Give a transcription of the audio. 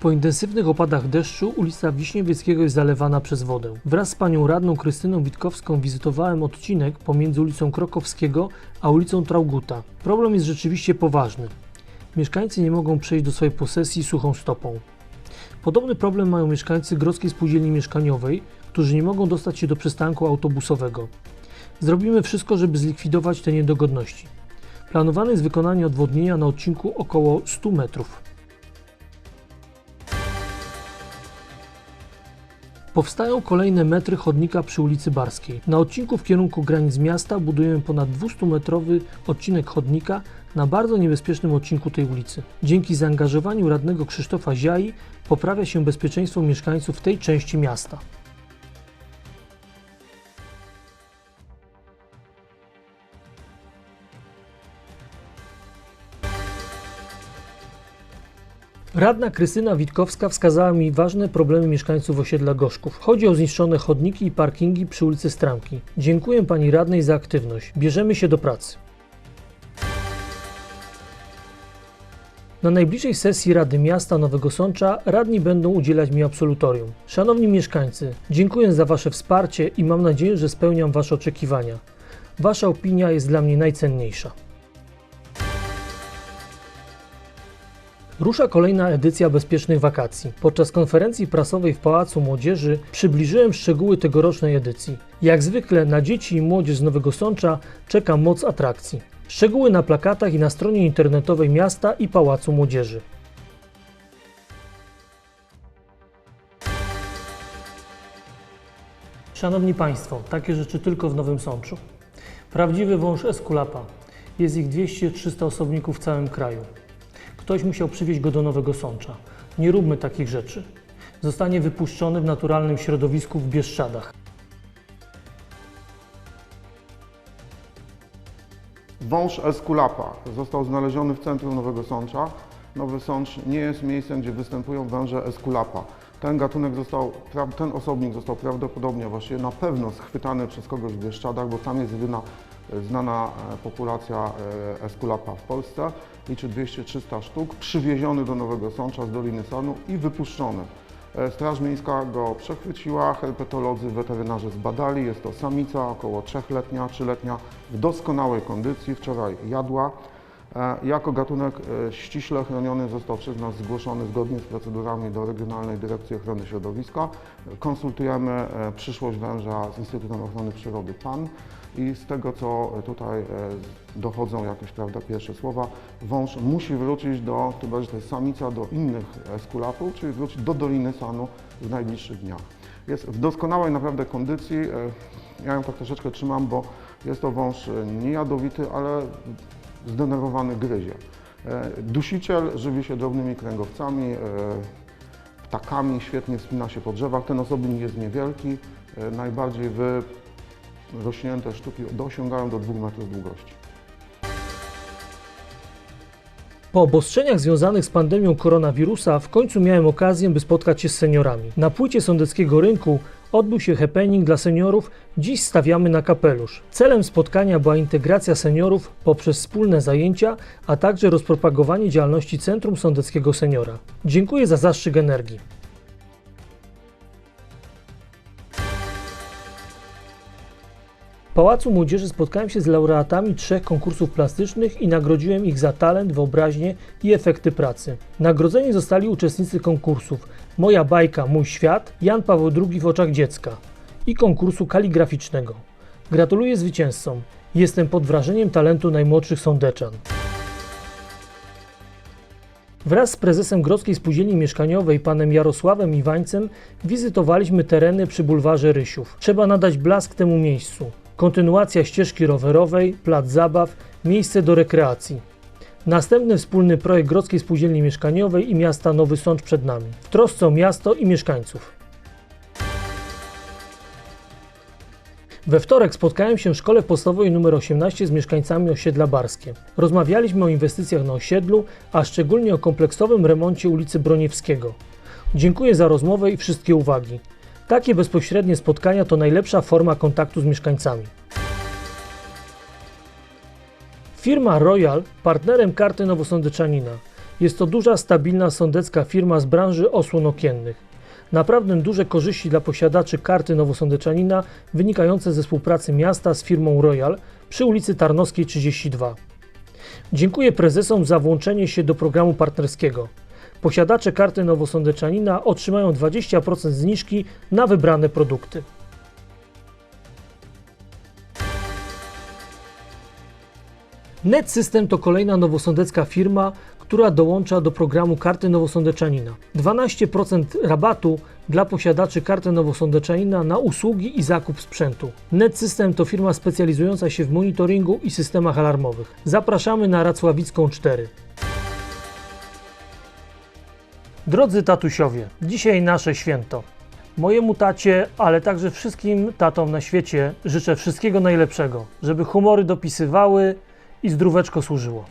Po intensywnych opadach deszczu ulica Wiśniewieckiego jest zalewana przez wodę. Wraz z panią radną Krystyną Witkowską wizytowałem odcinek pomiędzy ulicą Krokowskiego a ulicą Trauguta. Problem jest rzeczywiście poważny. Mieszkańcy nie mogą przejść do swojej posesji suchą stopą. Podobny problem mają mieszkańcy Grodzkiej Spółdzielni Mieszkaniowej, którzy nie mogą dostać się do przystanku autobusowego. Zrobimy wszystko, żeby zlikwidować te niedogodności. Planowane jest wykonanie odwodnienia na odcinku około 100 metrów. Powstają kolejne metry chodnika przy ulicy Barskiej. Na odcinku w kierunku granic miasta budujemy ponad 200-metrowy odcinek chodnika na bardzo niebezpiecznym odcinku tej ulicy. Dzięki zaangażowaniu radnego Krzysztofa Ziai poprawia się bezpieczeństwo mieszkańców tej części miasta. Radna Krystyna Witkowska wskazała mi ważne problemy mieszkańców osiedla Gorzków. Chodzi o zniszczone chodniki i parkingi przy ulicy Stramki. Dziękuję pani radnej za aktywność. Bierzemy się do pracy. Na najbliższej sesji Rady Miasta Nowego Sącza radni będą udzielać mi absolutorium. Szanowni mieszkańcy, dziękuję za Wasze wsparcie i mam nadzieję, że spełniam Wasze oczekiwania. Wasza opinia jest dla mnie najcenniejsza. Rusza kolejna edycja bezpiecznych wakacji. Podczas konferencji prasowej w Pałacu Młodzieży przybliżyłem szczegóły tegorocznej edycji. Jak zwykle na dzieci i młodzież z Nowego Sącza czeka moc atrakcji. Szczegóły na plakatach i na stronie internetowej miasta i Pałacu Młodzieży. Szanowni Państwo, takie rzeczy tylko w Nowym Sączu. Prawdziwy wąż Eskulapa. Jest ich 200-300 osobników w całym kraju. Ktoś musiał przywieźć go do Nowego Sącza. Nie róbmy takich rzeczy. Zostanie wypuszczony w naturalnym środowisku w Bieszczadach. Wąż Eskulapa został znaleziony w centrum Nowego Sącza. Nowy Sącz nie jest miejscem, gdzie występują węże Eskulapa. Ten gatunek został, ten osobnik został prawdopodobnie, właściwie na pewno schwytany przez kogoś w Bieszczadach, bo tam jest jedyna znana e, populacja e, Eskulapa w Polsce. Liczy 200-300 sztuk, przywieziony do Nowego Sącza z Doliny Sanu i wypuszczony. E, Straż Miejska go przechwyciła, herpetolodzy, weterynarze zbadali. Jest to samica, około 3-letnia, 3-letnia, w doskonałej kondycji. Wczoraj jadła. Jako gatunek e, ściśle chroniony został przez nas zgłoszony zgodnie z procedurami do Regionalnej Dyrekcji Ochrony Środowiska. Konsultujemy e, przyszłość węża z Instytutem Ochrony Przyrody PAN i z tego, co tutaj e, dochodzą jakieś prawda, pierwsze słowa, wąż musi wrócić do, tym bardziej to jest samica, do innych eskulapów, czyli wrócić do Doliny Sanu w najbliższych dniach. Jest w doskonałej naprawdę kondycji. Ja ją tak troszeczkę trzymam, bo jest to wąż niejadowity, ale zdenerwowany gryzie. E, Dusiciel żywi się drobnymi kręgowcami, e, ptakami, świetnie wspina się po drzewach. Ten osobnik jest niewielki, e, najbardziej wyrośnięte sztuki dosięgają do 2 metrów długości. Po obostrzeniach związanych z pandemią koronawirusa w końcu miałem okazję, by spotkać się z seniorami. Na płycie sądeckiego rynku odbył się happening dla seniorów Dziś stawiamy na kapelusz. Celem spotkania była integracja seniorów poprzez wspólne zajęcia, a także rozpropagowanie działalności Centrum Sądeckiego Seniora. Dziękuję za zastrzyk energii. Pałacu Młodzieży spotkałem się z laureatami trzech konkursów plastycznych i nagrodziłem ich za talent, wyobraźnię i efekty pracy. Nagrodzeni zostali uczestnicy konkursów Moja bajka, mój świat, Jan Paweł II w oczach dziecka i konkursu kaligraficznego. Gratuluję zwycięzcom. Jestem pod wrażeniem talentu najmłodszych sądeczan. Wraz z prezesem Grodzkiej Spółdzielni Mieszkaniowej, panem Jarosławem Iwańcem, wizytowaliśmy tereny przy bulwarze Rysiów. Trzeba nadać blask temu miejscu. Kontynuacja ścieżki rowerowej, plac zabaw, miejsce do rekreacji. Następny wspólny projekt Grodzkiej Spółdzielni Mieszkaniowej i miasta Nowy Sącz przed nami. W trosce o miasto i mieszkańców. We wtorek spotkałem się w szkole podstawowej nr 18 z mieszkańcami osiedla Barskie. Rozmawialiśmy o inwestycjach na osiedlu, a szczególnie o kompleksowym remoncie ulicy Broniewskiego. Dziękuję za rozmowę i wszystkie uwagi. Takie bezpośrednie spotkania to najlepsza forma kontaktu z mieszkańcami. Firma Royal, partnerem karty Nowosądeczanina. Jest to duża, stabilna sądecka firma z branży osłon okiennych. Naprawdę duże korzyści dla posiadaczy karty nowosądeczanina wynikające ze współpracy miasta z firmą Royal przy ulicy Tarnowskiej 32. Dziękuję prezesom za włączenie się do programu partnerskiego. Posiadacze karty nowosądeczanina otrzymają 20% zniżki na wybrane produkty. Net System to kolejna nowosądecka firma, która dołącza do programu karty nowosądeczanina. 12% rabatu dla posiadaczy karty nowosądeczanina na usługi i zakup sprzętu. Net System to firma specjalizująca się w monitoringu i systemach alarmowych. Zapraszamy na Racławicką 4. Drodzy tatusiowie, dzisiaj nasze święto. Mojemu tacie, ale także wszystkim tatom na świecie życzę wszystkiego najlepszego, żeby humory dopisywały i zdróweczko służyło.